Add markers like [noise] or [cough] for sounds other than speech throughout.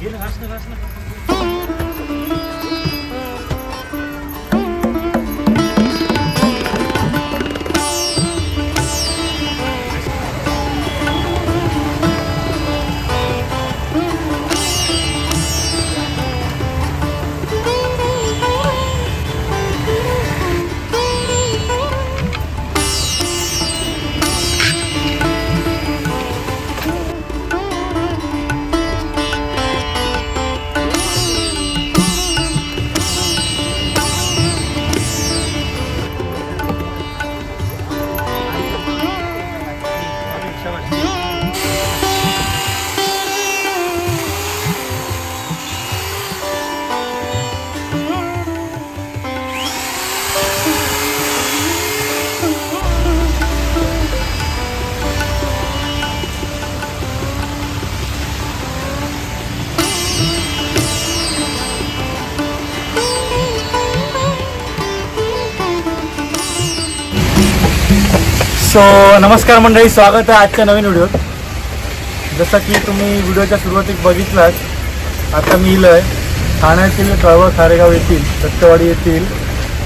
घे ना, घास सो नमस्कार मंडळी स्वागत आहे आजच्या नवीन व्हिडिओत. जसं की तुम्ही व्हिडिओच्या सुरुवातीत बघितलाच आता मी इलं आहे ठाण्यातील कळवळ खारेगाव येथील सत्यवाडी येथील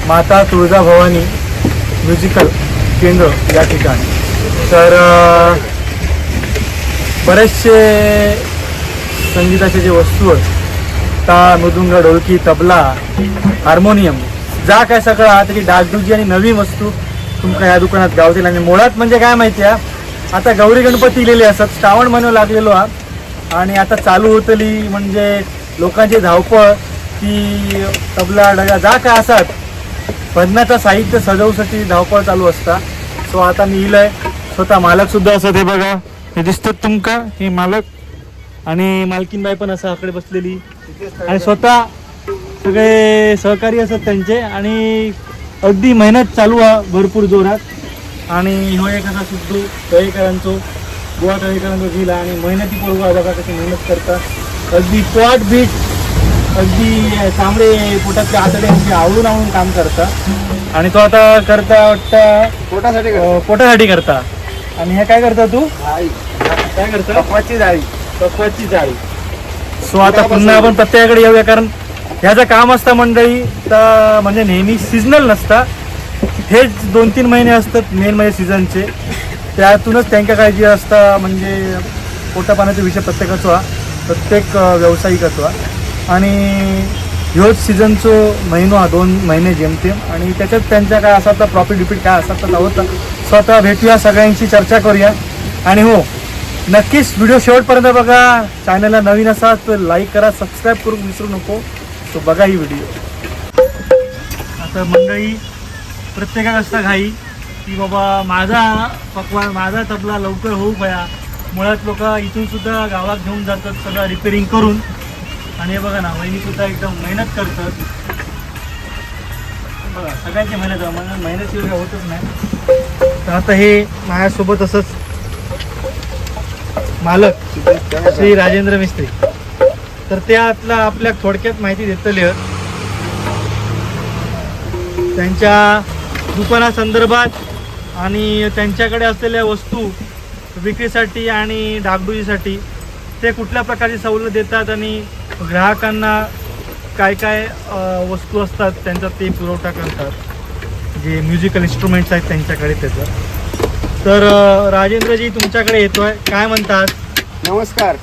माता तुळजाभवानी म्युझिकल केंद्र या ठिकाणी. तर बरेचसे संगीताचे जे वस्तू आहेत ता मृदुंग ढोलकी तबला हार्मोनियम जा काय सगळं त्याची डागडुजी आणि नवीन वस्तू तुमका या दुकानात गावतील आणि मुळात म्हणजे काय माहिती आहे आता गौरी गणपती इलेले असत श्रावण महिना लागलेलो हा. आणि आता चालू होतली म्हणजे लोकांची धावपळ ती तबला डगा जा काय असतात भजनाचं साहित्य सजवसाठी धावपळ चालू असता. सो आता मी इलंय स्वतः मालक सुद्धा असत हे बघा. हे दिसतात तुमका हे मालक. आणि मालकीनबाई पण असं आकडे बसलेली. आणि स्वतः सगळे सहकारी असतात त्यांचे. आणि अगदी मेहनत चालू आहे भरपूर जोरात. आणि ह्यो एक असा सिद्धू तळेकरांचो गोवा तळेकरांचो जिल्हा आणि मेहनती पोरगो बघा कशी मेहनत करता अगदी पोट बीट अगदी तांबडे पोटातले आतडे अगदी आवडून आवडून काम करता आणि तो आता करता वाटतं पोटासाठी पोटासाठी करता. आणि हे काय करता तू? काय करता? कपवाची जाळी. तत्वाची जाळी. सो आता पुन्हा आपण प्रत्येकाकडे येऊया कारण ह्याचं काम असतं मंडळी तर म्हणजे नेहमी सिजनल नसता. हेच दोन तीन महिने असतात मेन म्हणजे सीझनचे त्यातूनच त्यांच्या काय जे असतं म्हणजे पोटा पाण्याचा विषय प्रत्येकाचो हा प्रत्येक अं, व्यावसायिकाचो हा आणि ह्योच सीझनचो महिनो हा दोन महिने जेमतेम. आणि त्याच्यात त्यांच्या काय असा तर प्रॉफिट बिफिट काय असा तर होतं स्वतः भेटूया सगळ्यांशी चर्चा करूया. आणि हो नक्कीच व्हिडिओ शेवटपर्यंत बघा. चॅनलला नवीन असा तर लाईक करा सबस्क्राईब करून विसरू नको. तो बघा ही व्हिडिओ आता मंडळी प्रत्येकाला असता घाई की बाबा माझा पकवान माझा तबला लवकर होऊ पया. मुळात लोक इथून सुद्धा गावात घेऊन जातात सगळं रिपेरिंग करून. आणि हे बघा ना वहिनी सुद्धा एकदम मेहनत करतात. बघा सगळ्यांची मेहनत आहे म्हणजे होतच नाही. तर आता हे माझ्यासोबत असंच मालक श्री राजेंद्र मिस्त्री. तर त्यातला आपल्या थोडक्यात माहिती देतली त्यांच्या दुकानासंदर्भात आणि त्यांच्याकडे असलेल्या वस्तू विक्रीसाठी आणि डागडुजीसाठी ते कुठल्या प्रकारची सवलत देतात आणि ग्राहकांना काय काय वस्तू असतात त्यांचा ते पुरवठा करतात. जे म्युझिकल इन्स्ट्रुमेंट्स आहेत त्यांच्याकडे त्याचं. तर राजेंद्रजी तुमच्याकडे येतोय. काय म्हणतात? नमस्कार.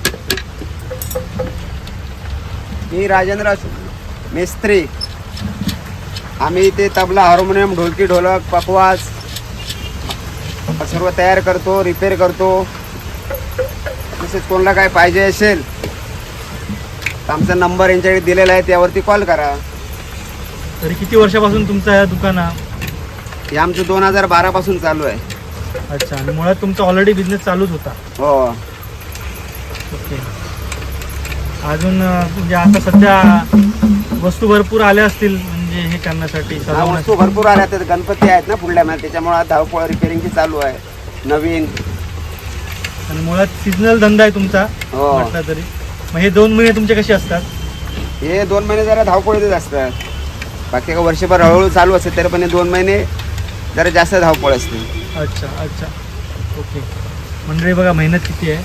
मी राजेंद्र मेस्त्री. आम्ही इथे तबला हार्मोनियम ढोलकी ढोलक पकवाज सर्व तयार करतो रिपेअर करतो. तसेच कोणाला काय पाहिजे असेल तर आमचा नंबर यांच्याकडे दिलेला आहे त्यावरती कॉल करा. तरी किती वर्षापासून तुमचं हे दुकान हे? आमचं दोन हजार बारापासून चालू आहे. अच्छा आणि मुळात तुमचा ऑलरेडी बिझनेस चालूच होता. हो. ओके अजून म्हणजे आता सध्या वस्तू भरपूर आल्या असतील म्हणजे हे करण्यासाठी हा सजवण्यासाठी. वस्तू भरपूर आल्या तर गणपती आहेत ना पुढल्या महिन्यात. त्याच्यामुळे धावपळ रिपेअरिंगची चालू आहे. नवीन. आणि मुळात सिजनल धंदा आहे तुमचा हो. म्हटलं तरी. मग हे दोन महिने तुमचे कसे असतात? हे दोन महिने जरा धावपळीतच असतात. बाकी का वर्षभर हळूहळू चालू असते तरी पण हे दोन महिने जरा जास्त धावपळ असते. अच्छा अच्छा. ओके. मंडळी बघा मेहनत किती आहे.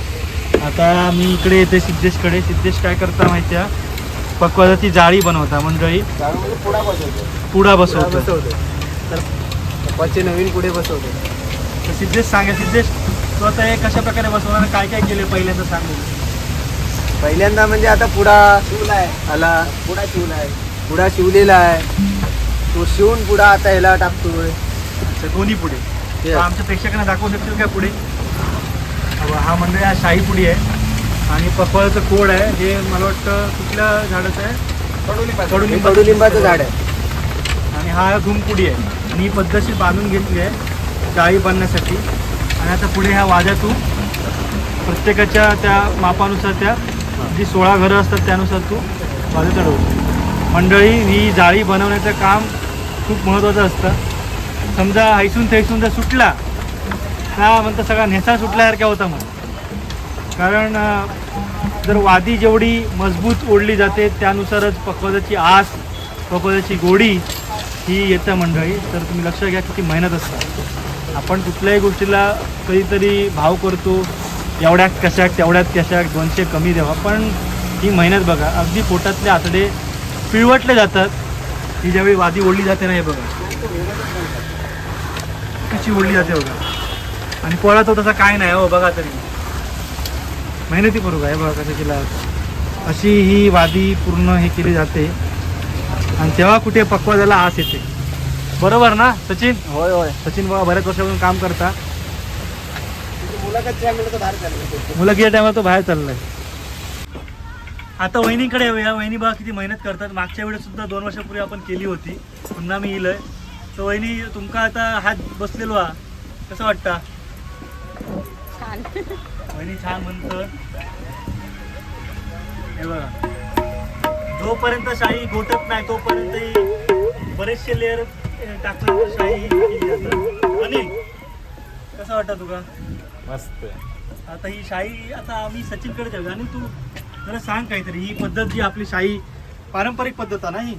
आता मी इकडे येते सिद्धेशकडे. सिद्धेश काय करता माहिती आहे पक्वाची जाळी बनवता मंडळी. पुडा बसवतो. पुडा बसवतो तर पप्पाचे नवीन पुढे बसवतो तर सिद्धेश सांगा सिद्धेश तू आता हे कशा प्रकारे बसवणार? काय काय केले पहिल्यांदा सांगू पहिल्यांदा म्हणजे आता पुढा शिवलाय. आला. पुडा शिवलाय. पुढा शिवलेला आहे. तो शिवून पुढा आता ह्याला टाकतोय. दोन्ही पुढे. आमच्या प्रेक्षकांना दाखवू शकतील का पुढे? हा मंडळी हा शाही पुडी आहे. आणि पपळाचं कोड आहे. हे मला वाटतं कुठल्या झाडाचं आहे. कडुलिंब. हे कडुलिंबाचं झाड आहे. आणि हा धुमपुडी आहे. ही पद्धतशीर बांधून घेतली आहे डाळी बांधण्यासाठी आणि आता पुढे ह्या वाद्यातून प्रत्येकाच्या त्या मापानुसार त्या जी सोळा घरं असतात त्यानुसार तू वाजत चढवतो मंडळी ही जाळी बनवण्याचं काम खूप महत्त्वाचं असतं. समजा हैसून थैसून जर सुटला हा म्हणतं सगळा नेसा सुटल्यासारख्या होता मग कारण जर वादी जेवढी मजबूत ओढली जाते त्यानुसारच पक्वादाची आस पक्वादाची गोडी ही येतं मंडळी. तर तुम्ही लक्ष घ्या किती मेहनत असतात. आपण कुठल्याही गोष्टीला कधीतरी भाव करतो एवढ्यात कशाक तेवढ्यात कशाक दोनशे कमी द्यावा. पण ही मेहनत बघा अगदी पोटातले आतडे पिळवटले जातात. ही ज्यावेळी वादी ओढली जाते ना हे बघा. कशी ओढली जाते बघा. आणि पोळा तो तसा काय नाही हो बघा तरी. मेहनती करू काय बघा कसं केला अशी ही वादी पूर्ण हे केली जाते. आणि तेव्हा कुठे पक्वा झाला आस येते. बरोबर ना सचिन? होय होय. सचिन बाबा बऱ्याच वर्षापासून काम करता. मुलाखत ज्या मिळतं बाहेर चाललं मुलं गेल्या टायमाला तो बाहेर चाललाय. आता वहिनीकडे येऊया. वहिनी बघा किती मेहनत करतात. मागच्या वेळेस सुद्धा दोन वर्षापूर्वी आपण केली होती. पुन्हा मी येलोय तर वहिनी तुमका आता हात बसलेलो हा. कसं वाटतं? छान. वहिनी छान म्हणतं हे बघा. जोपर्यंत शाही घोटत नाही तोपर्यंत ही बरेचसे लेअर टाकून शाही अनिल कसं वाटतं तुका मस्त आता ही शाही आता आम्ही सचिनकडे जाऊया. आणि तू जरा सांग काहीतरी. ही पद्धत जी आपली शाही पारंपरिक पद्धत आहे ना ही?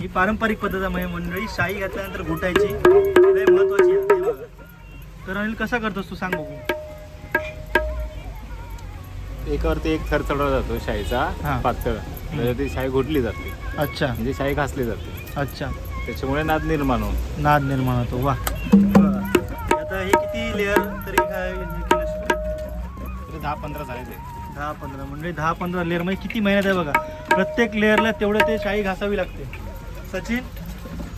ही. पारंपरिक पद्धत आहे म्हणजे मंडळी. शाही घातल्यानंतर घोटायची. लय महत्वाची आहे. हे तर अनिल कसा करतोस तू? सांग बघू. एकावरती एक थर चढवला जातो शाईचा हा. पातळ. त्याच्यात ती शाई घोटली जाते. अच्छा. म्हणजे शाई घासली जाते. अच्छा. त्याच्यामुळे नाद निर्माण होतो. नाद निर्माण होतो. वा. आता हे किती लेअर तरी काय हे? तरी दहा पंधरा झाले ते. दहा पंधरा. म्हणजे दहा पंधरा लेअर म्हणजे किती मेहनत आहे बघा. प्रत्येक लेअरला तेवढं ते शाई घासावी लागते. सचिन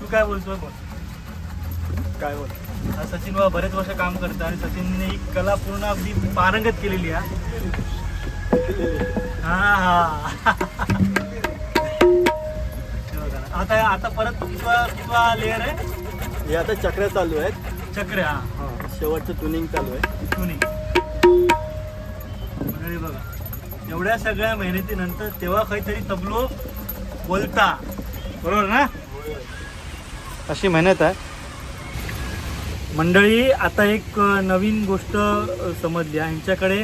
तू काय बोलतोय बोल? काय बोल? हा सचिन बाबा बरेच वर्ष काम करतात आणि सचिनने ही कला पूर्ण अगदी पारंगत केलेली आहे. आता आता परत कितवा कितवा लेअर आहे? हे आता चक्र चालू आहेत. चक्र हा. शेवटचं ट्युनिंग चालू आहे. मंडळी बघा एवढ्या सगळ्या मेहनतीनंतर तेव्हा काहीतरी तबलो बोलता. बरोबर ना? अशी मेहनत आहे. मंडळी आता एक नवीन गोष्ट समजली आहे. यांच्याकडे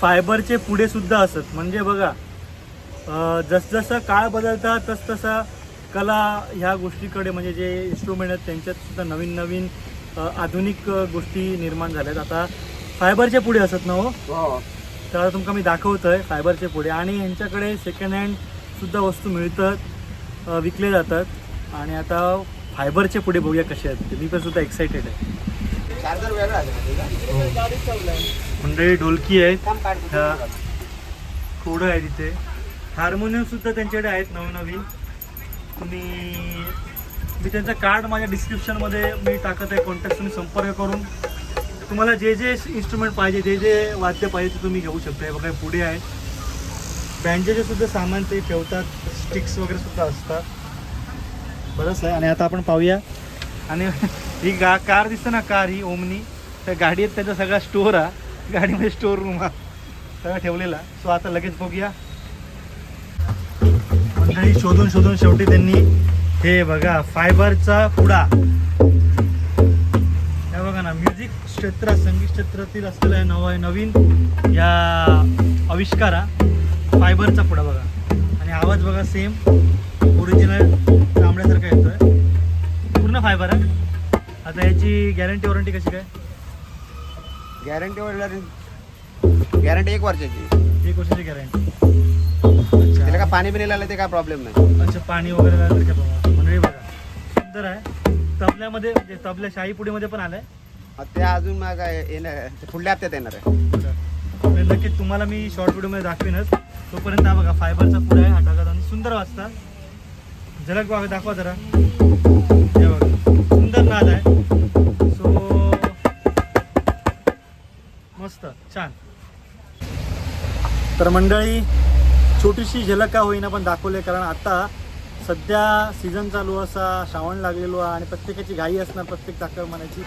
फायबरचे पुढे सुद्धा असत. म्हणजे बघा जसजसं काळ बदलता तसतसा कला ह्या गोष्टीकडे म्हणजे जे इन्स्ट्रुमेंट आहेत त्यांच्यात सुद्धा नवीन नवीन आधुनिक गोष्टी निर्माण झाल्यात. आता फायबरचे पुढे असत ना हो? हो. तर तुमका मी दाखवतोय फायबरचे पुढे. आणि यांच्याकडे सेकंड हँड सुद्धा वस्तू मिळतात विकले जातात. आणि आता फायबरचे पुढे बघूया कसे आहेत. ते. मी पण सुद्धा एक्सायटेड आहे. आहे? मंडळी ढोलकी आहेत. कोडं आहे तिथे हार्मोनियम सुद्धा त्यांच्याकडे आहेत नवनवीन. तुम्ही मी त्यांचं कार्ड माझ्या डिस्क्रिप्शनमध्ये मी टाकत आहे. कॉन्टॅक्ट तुम्ही संपर्क करून. तुम्हाला जे जे इन्स्ट्रुमेंट पाहिजे जे जे वाद्य पाहिजे ते तुम्ही घेऊ शकता. बघा हे पुढे आहेत बँजेचे सुद्धा सामान ते ठेवतात. स्टिक्स वगैरे सुद्धा असतात. बरंच आहे. आणि आता आपण पाहूया. आणि [laughs] ही गा कार दिसते ना कार ही ओमनी. त्या गाडीत त्याचा सगळा स्टोर हा गाडीमध्ये स्टोर रूम हा सगळा ठेवलेला. सो आता लगेच बघूया. मंडळी शोधून शोधून शेवटी त्यांनी हे बघा फायबरचा पुडा. हे बघा ना म्युझिक क्षेत्र संगीत क्षेत्रातील असलेला नव नवीन या आविष्कारा फायबरचा पुडा बघा. आणि आवाज बघा सेम ओरिजिनल तांबड्यासारखा येतोय. पूर्ण फायबर आहे. आता याची गॅरंटी वॉरंटी कशी काय? गॅरंटी वगैरे गॅरंटी एक वर्षाची. एक वर्षाची गॅरंटी. त्याला का पाणी बिणी लागलं ते काय प्रॉब्लेम नाही. अच्छा पाणी वगैरे लागलं तर काय बघा मंडळी बघा सुंदर आहे. तबल्यामध्ये म्हणजे तबल्या शाहीपुडीमध्ये पण आलंय. ते अजून मग काय येणार ते पुढल्या हप्त्यात येणार आहे. आणि नक्कीच तुम्हाला मी शॉर्ट व्हिडिओमध्ये दाखवीनच. तोपर्यंत हा बघा फायबरचा पुढे आहे हा टाकत आणि सुंदर वाजता झलक बघा दाखवा जरा. हे बघा सुंदर नाद आहे. मस्त छान. तर मंडळी छोटीशी झलक का होईना पण दाखवले कारण आता सध्या सीझन चालू असा श्रावण लागलेलो आहे आणि प्रत्येकाची घाई असणार प्रत्येक ताकद म्हणायची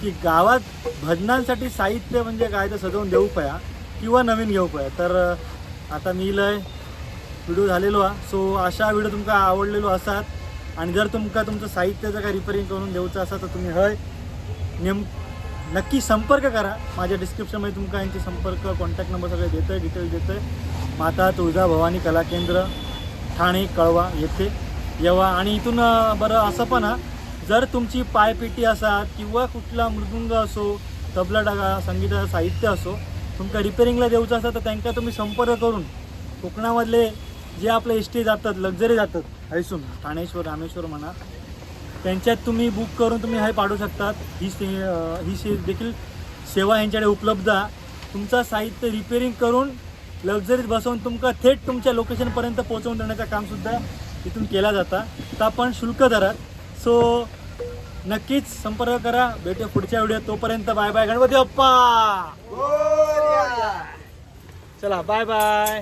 की गावात भजनांसाठी साहित्य म्हणजे काय तर सजवून देऊ पया किंवा नवीन घेऊ पया. तर आता मी लय व्हिडिओ झालेलो आहे सो अशा व्हिडिओ तुमका आवडलेलो असात. आणि जर तुमका तुमचं साहित्याचं काय रिपेरिंग करून देऊचं असा तर तुम्ही हय नेम नक्की संपर्क करा. माझ्या डिस्क्रिप्शनमध्ये तुमका यांचे संपर्क कॉन्टॅक्ट नंबर सगळे देतं आहे डिटेल देतं आहे माता तुळजा भवानी कला केंद्र ठाणे कळवा येथे येवा. आणि इथून बरं असं पण हा, जर तुमची पायपेटी असा किंवा कुठला मृदुंग असो तबला डागा संगीताचं साहित्य असो तुमका रिपेरिंगला देऊचं असं तर त्यांना तुम्ही संपर्क करून कोकणामधले जे आपले एस टी जातात लक्झरी जातात हैसून ठाणेश्वर रामेश्वर म्हणा त्यांच्यात तुम्ही बुक करून तुम्ही हे पाडू शकतात. ही से ही से देखील सेवा यांच्याकडे उपलब्ध आहे. तुमचं साहित्य रिपेअरिंग करून लक्झरीत बसवून तुमका थेट तुमच्या लोकेशनपर्यंत पोहोचवून देण्याचं कामसुद्धा इथून केला जाता. तर आपण शुल्क दरात सो नक्कीच संपर्क करा. भेटू पुढच्या व्हिडिओ तोपर्यंत. Bye bye Ganpati Bappa! चला बाय बाय